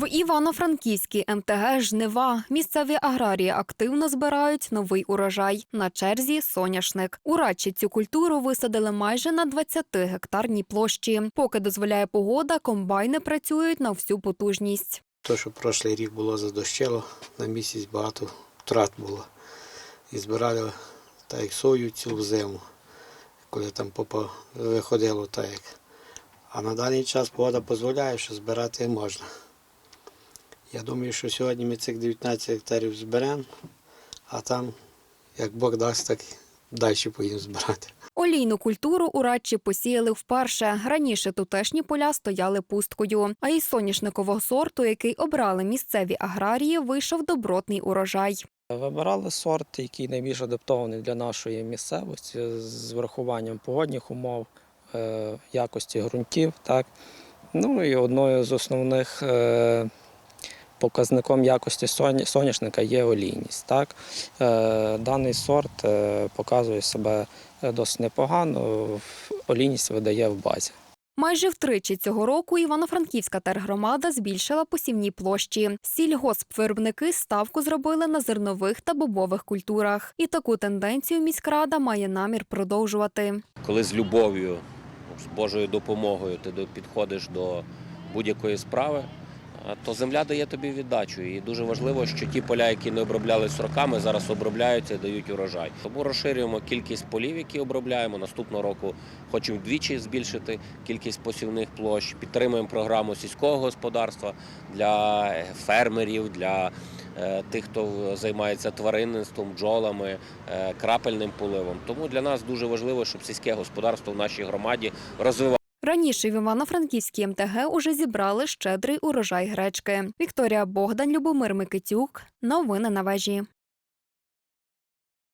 В Івано-Франківській МТГ Жнива місцеві аграрії активно збирають новий урожай. На черзі соняшник. У Радчі цю культуру висадили майже на 20 гектарній площі. Поки дозволяє погода, комбайни працюють на всю потужність. То, що прошлий рік було задощило, на місяць багато втрат було. І збирали так як сою цілу зиму, коли там попа виходило так як. А на даний час погода дозволяє, що збирати можна. Я думаю, що сьогодні ми цих 19 гектарів зберемо, а там, як Бог дасть, так далі поїдемо збирати. Олійну культуру у Радчі посіяли вперше. Раніше тутешні поля стояли пусткою. А із соняшникового сорту, який обрали місцеві аграрії, вийшов добротний урожай. Вибирали сорт, який найбільш адаптований для нашої місцевості з врахуванням погодних умов, е, якості ґрунтів. Так. Ну і одною з основних е, показником якості соняшника є олійність. Так. Е, Даний сорт е, показує себе е, досить непогано, олійність видає в базі. Майже втричі цього року Івано-Франківська тергромада збільшила посівні площі. Сільгоспвиробники ставку зробили на зернових та бобових культурах. І таку тенденцію міськрада має намір продовжувати. коли з любов'ю, з Божою допомогою ти підходиш до будь-якої справи, то земля дає тобі віддачу. І дуже важливо, що ті поля, які не оброблялись роками, зараз обробляються і дають урожай. Тому розширюємо кількість полів, які обробляємо. Наступного року хочемо вдвічі збільшити кількість посівних площ. Підтримуємо програму сільського господарства для е, фермерів, для е, тих, хто займається тваринництвом, бджолами, е, крапельним поливом. Тому для нас дуже важливо, щоб сільське господарство в нашій громаді розвивалося. Раніше в Івано-Франківській МТГ уже зібрали щедрий урожай гречки. Вікторія Богдан, Любомир Микитюк. Новини на вежі.